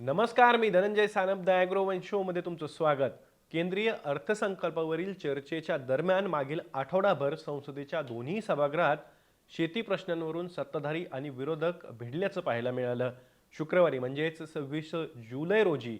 नमस्कार मी धनंजय सानप द ॲग्रोवन शोमध्ये तुमचं स्वागत. केंद्रीय अर्थसंकल्पावरील चर्चेच्या दरम्यान मागील आठवडाभर संसदेच्या दोन्ही सभागृहात शेती प्रश्नांवरून सत्ताधारी आणि विरोधक भिडल्याचं पाहायला मिळालं. शुक्रवारी म्हणजेच सव्वीस जुलै रोजी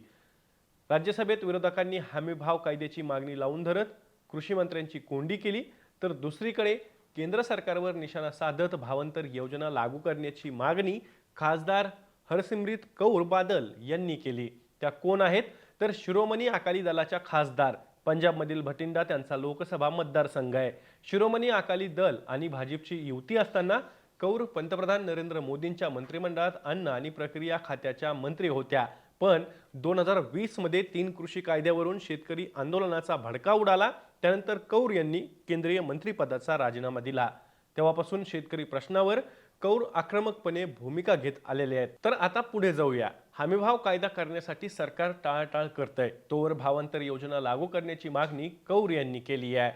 राज्यसभेत विरोधकांनी हमीभाव कायद्याची मागणी लावून धरत कृषी मंत्र्यांची कोंडी केली. तर दुसरीकडे केंद्र सरकारवर निशाणा साधत भावांतर योजना लागू करण्याची मागणी खासदार हरसिमरीत कौर बादल यांनी केली. त्या कोण आहेत? तर शिरोमणी अकाली दलाच्या खासदार. पंजाबमधील भटिंडा त्यांचा लोकसभा मतदारसंघ आहे. शिरोमणी अकाली दल आणि भाजपची युती असताना कौर पंतप्रधान नरेंद्र मोदींच्या मंत्रिमंडळात अन्न आणि प्रक्रिया खात्याच्या मंत्री होत्या. पण दोन हजार वीसमध्ये तीन कृषी कायद्यावरून शेतकरी आंदोलनाचा भडका उडाला. त्यानंतर कौर यांनी केंद्रीय मंत्रिपदाचा राजीनामा दिला. तेव्हापासून शेतकरी प्रश्नावर कौर आक्रमकपणे भूमिका घेत आलेले आहेत. तर आता पुढे जाऊया. हमीभाव कायदा करण्यासाठी सरकार टाळाटाळ करतंय. तोवर भावांतर योजना लागू करण्याची मागणी कौर यांनी केली आहे.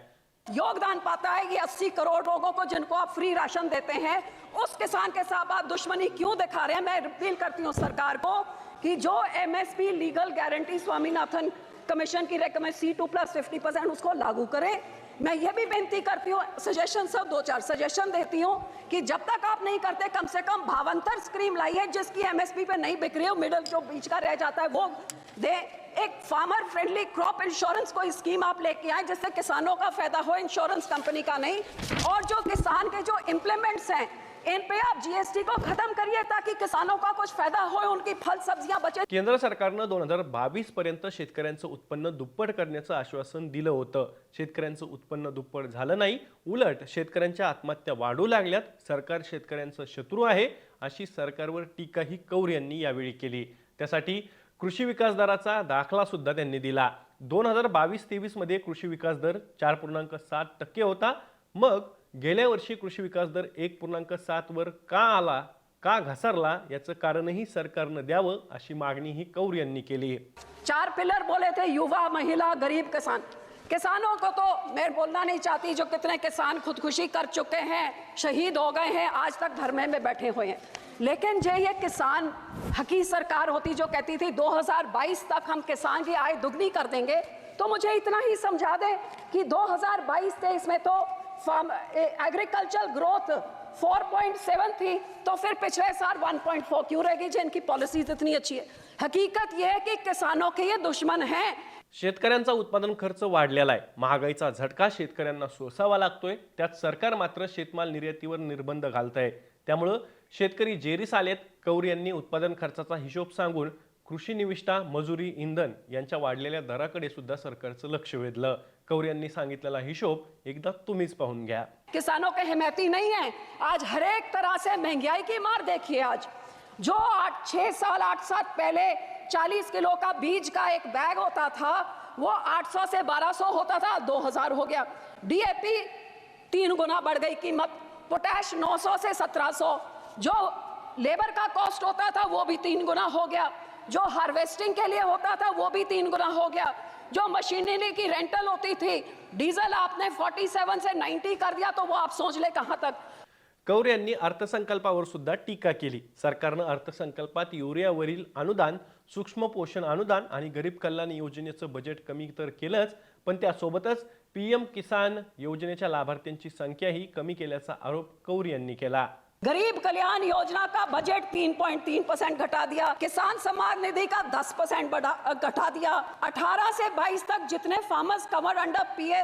योगदान पाता है कि 80 करोड़ लोगों को जिनको आप फ्री राशन देते हैं उस किसान के साथ आप दुश्मनी क्यों दिखा रहे हैं? मैं अपील करती हूं सरकार को कि जो MSP legal guarantee Swaminathan commission की recommend C two plus fifty percent उसको लागू करें। मैं ये भी बेनती करती हूँ सजेशन सब दो चार सजेशन देती हूँ कि जब तक आप नहीं करते, कम से कम भावंतर स्क्रीम लाइए जिसकी एमएसपी पे नहीं बिक रही हो मिडल जो बीच का रह जाता है, वो दे। एक फार्मर फ्रेंडली क्रॉप इंश्योरेंस कोई स्कीम आप लेके आए, जिससे किसानों का फ़ायदा हो इंश्योरेंस कंपनी का नहीं। और जो किसान के जो इम्प्लीमेंट्स हैं इन पे आप जीएसटी को खत्म करिए ताकि किसानों का कुछ फायदा हो उनकी फल सब्जियां बचे। केंद्र सरकारनं दोन हजार बावीस पर्यंत शेतकऱ्यांचं उत्पन्न दुप्पट करण्याचं आश्वासन दिलं होतं. शेतकऱ्यांचं उत्पन्न दुप्पट झालं नाही उलट शेतकऱ्यांच्या आत्महत्या वाढू लागल्यात सरकार शेतकऱ्यांचं शत्रू आहे अशी सरकारवर टीकाही कौर यांनी यावेळी केली. त्यासाठी कृषी विकास दराचा दाखला सुद्धा त्यांनी दिला. दोन हजार बावीस तेवीसमध्ये कृषी विकास दर चार पूर्णांक सात टक्के होता. मग गेल्या वर्षी कृषी विकास दर एक पूर्णांक सात वर का आला, का घसरला, याचं कारणही सरकारनं द्यावं अशी मागणीही कौर यांनी केली चार पिलर बोले थे, युवा, महिला, गरीब, किसान. किसानों को तो मैं बोलना नहीं चाहती, जो कितने किसान खुदकुशी कर चुके हैं, शहीद हो गए हैं, आज तक धरने में बैठे हुए हैं। लेकिन जो ये किसान, हकी सरकार होती जो कहती थी 2022 तक हम किसान की आय दुगनी कर देंगे तो मुझे इतना ही समझा दें कि 2022 तेईस में तो फार्म एग्रीकल्चर ग्रोथ 4.7 थी तो फिर पिछले साल 1.4 क्यों रहेगी जिनकी पॉलिसीज इतनी अच्छी है। हकीकत यह है कि किसानों के ये दुश्मन हैं। शेतकऱ्यांचा उत्पादन खर्च वाढलेला आहे. महागाईचा झटका शेतकऱ्यांना सोसावा लागतोय. त्यात सरकार मात्र शेतमाल निर्यातीवर निर्बंध घालत आहे त्यामुळं शेतकरी जेरीस आलेत. कौर यांनी उत्पादन खर्चाचा हिशोब सांगून कृषी निविष्ठा, मजुरी, इंधन यांच्या वाढलेल्या दराकडे सुद्धा सरकारचं लक्ष वेधलं. कौर यांनी सांगितलेला हिशोब एकदा तुम्हीच पाहून घ्या. किसानों के हिमैती नहीं है। आज हर एक तरह से महँगाई की मार देखिए आज। जो आठ, छह साल, आठ साल पहले 40 किलो का बीज का एक बैग होता था, वो 800 से 1200 होता था 2000 हो गया। डीएपी तीन गुना बढ़ गई कीमत, पोटैश 900 से 1700 जो लेबर का कॉस्ट होता था, वो भी तीन गुना हो गया। जो हार्वेस्टिंग के लिए होता था वो भी तीन गुना हो गया। जो मशीनरी की रेंटल होती थी डीजल आपने 47 से 90 कर दिया तो वो आप सोच ले कहां तक? कौर यांनी अर्थसंकल्पावर सुद्धा टीका केली. सरकारनं अर्थसंकल्पात युरियावरील अनुदान सूक्ष्म पोषण अनुदान आणि गरीब कल्याण योजनेचं बजेट कमी तर केलंच पण त्यासोबतच पीएम किसान योजनेच्या लाभार्थ्यांची संख्याही कमी केल्याचा आरोप कौर यांनी केला. गरीब कल्याण योजना का बजट 3.3 परसेंट घटा दिया। किसान सम्मान निधि का 10 परसेंट घटा दिया। 18 से 22 तक जितने फार्मर्स कवर अंडर पीए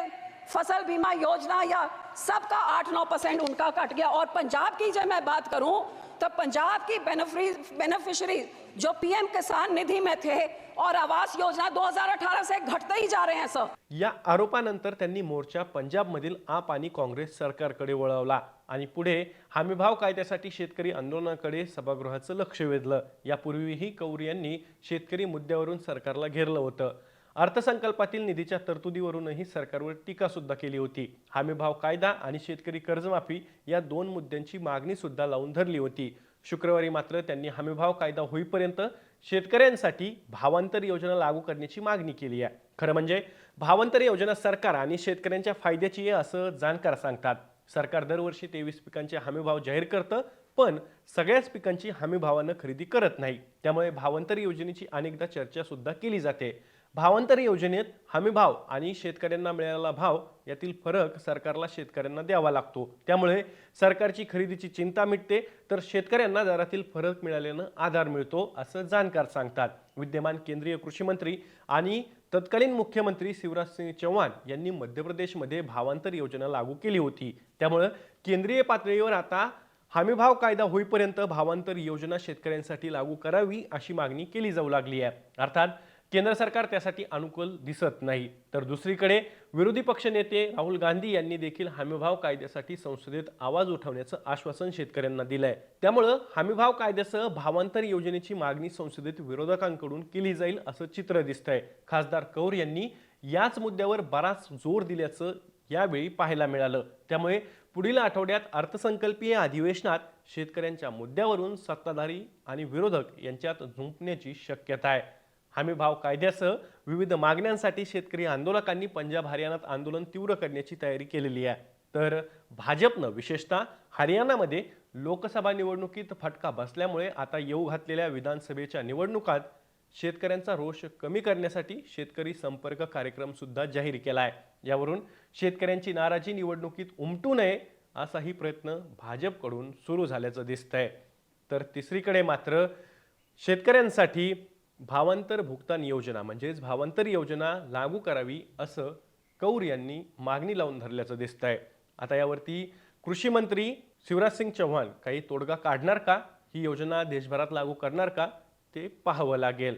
फसल बीमा योजना या सबका 8-9 परसेंट उनका कट गया। और पंजाब की जब मैं बात करूं तो पंजाब की बेनिफिशरी जो पीएम किसान निधि में थे और आवास योजना 2018 से घटते ही जा रहे हैं सर। या आरोपानंतर त्यांनी मोर्चा पंजाबमधील आप आणि काँग्रेस सरकारकडे वळवला आणि पुढे हमीभाव कायद्यासाठी शेतकरी आंदोलनाकडे सभागृहाचं लक्ष वेधलं. यापूर्वीही कौर यांनी शेतकरी मुद्द्यावरून सरकारला घेरलं होतं. अर्थसंकल्पातील निधीच्या तरतुदीवरूनही सरकारवर टीका सुद्धा केली होती. हमीभाव कायदा आणि शेतकरी कर्जमाफी या दोन मुद्द्यांची मागणीसुद्धा लावून धरली होती. शुक्रवारी मात्र त्यांनी हमीभाव कायदा होईपर्यंत शेतकऱ्यांसाठी भावांतर योजना लागू करण्याची मागणी केली आहे. खरं म्हणजे भावांतर योजना सरकार आणि शेतकऱ्यांच्या फायद्याची आहे असं जाणकार सांगतात. सरकार दरवर्षी तेवीस पिकांचे हमीभाव जाहीर करतं पण सगळ्याच पिकांची हमीभावानं खरेदी करत नाही. त्यामुळे भावांतर योजनेची अनेकदा चर्चा सुद्धा केली जाते. भावांतर योजनेत हमी भाव आणि शेतकऱ्यांना मिळालेला भाव यातील फरक सरकारला शेतकऱ्यांना द्यावा लागतो. त्यामुळे सरकारची खरेदीची चिंता मिटते तर शेतकऱ्यांना दरातील फरक मिळाल्यानं आधार मिळतो असं जाणकार सांगतात. विद्यमान केंद्रीय कृषी मंत्री आणि तत्कालीन मुख्यमंत्री शिवराज सिंग चौहान यांनी मध्य प्रदेशमध्ये भावांतर योजना लागू केली होती. त्यामुळं केंद्रीय पातळीवर आता हमीभाव कायदा होईपर्यंत भावांतर योजना शेतकऱ्यांसाठी लागू करावी अशी मागणी केली जाऊ लागली आहे. अर्थात केंद्र सरकार त्यासाठी अनुकूल दिसत नाही. तर दुसरीकडे विरोधी पक्षनेते राहुल गांधी यांनी देखील हमीभाव कायद्यासाठी संसदेत आवाज उठवण्याचं आश्वासन शेतकऱ्यांना दिलं आहे त्यामुळं हमीभाव कायद्यासह भावांतर योजनेची मागणी संसदेत विरोधकांकडून केली जाईल असं चित्र दिसतंय. खासदार कौर यांनी याच मुद्द्यावर बराच जोर दिल्याचं यावेळी पाहायला मिळालं. त्यामुळे पुढील आठवड्यात अर्थसंकल्पीय अधिवेशनात शेतकऱ्यांच्या मुद्द्यावरून सत्ताधारी आणि विरोधक यांच्यात झुंपण्याची शक्यता आहे. हमी भाव कायद्यासह विविध मागण्यांसाठी शेतकरी आंदोलकांनी पंजाब हरियाणात आंदोलन तीव्र करण्याची तयारी केलेली आहे. तर भाजपनं विशेषतः हरियाणामध्ये लोकसभा निवडणुकीत फटका बसल्यामुळे आता येऊ घातलेल्या विधानसभेच्या निवडणुकात शेतकऱ्यांचा रोष कमी करण्यासाठी शेतकरी संपर्क कार्यक्रम सुद्धा जाहीर केला आहे यावरून शेतकऱ्यांची नाराजी निवडणुकीत उमटू नये असाही प्रयत्न भाजपकडून सुरू झाल्याचं दिसतंय. तर तिसरीकडे मात्र शेतकऱ्यांसाठी भावांतर भुगतान योजना म्हणजेच भावांतर योजना लागू करावी असं कौर यांनी मागणी लावून धरल्याचं दिसतंय. आता यावरती कृषी मंत्री शिवराज सिंग चौहान काही तोडगा काढणार का? ही योजना देशभरात लागू करणार का? ते पाहावं लागेल.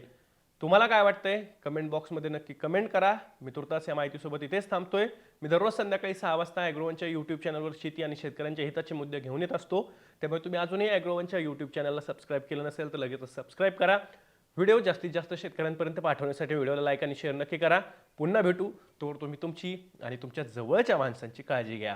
तुम्हाला काय वाटतंय? कमेंट बॉक्समध्ये नक्की कमेंट करा. मी तुर्तास या माहितीसोबत इथेच थांबतोय. मी दररोज संध्याकाळी सहा वाजता ॲग्रोवनच्या यूट्यूब चॅनलवर शेती आणि शेतकऱ्यांच्या हिताचे मुद्दे घेऊन येत असतो. त्यामुळे तुम्ही अजूनही ॲग्रोवनच्या यूट्यूब चॅनलला सबस्क्राईब केलं नसेल तर लगेचच सबस्क्राईब करा. व्हिडिओ जास्तीत जास्त शेतकऱ्यांपर्यंत पाठवण्यासाठी व्हिडिओला लाईक आणि शेअर नक्की करा. पुन्हा भेटू. तोवर तुम्ही तुमची आणि तुमच्या जवळच्या माणसांची काळजी घ्या.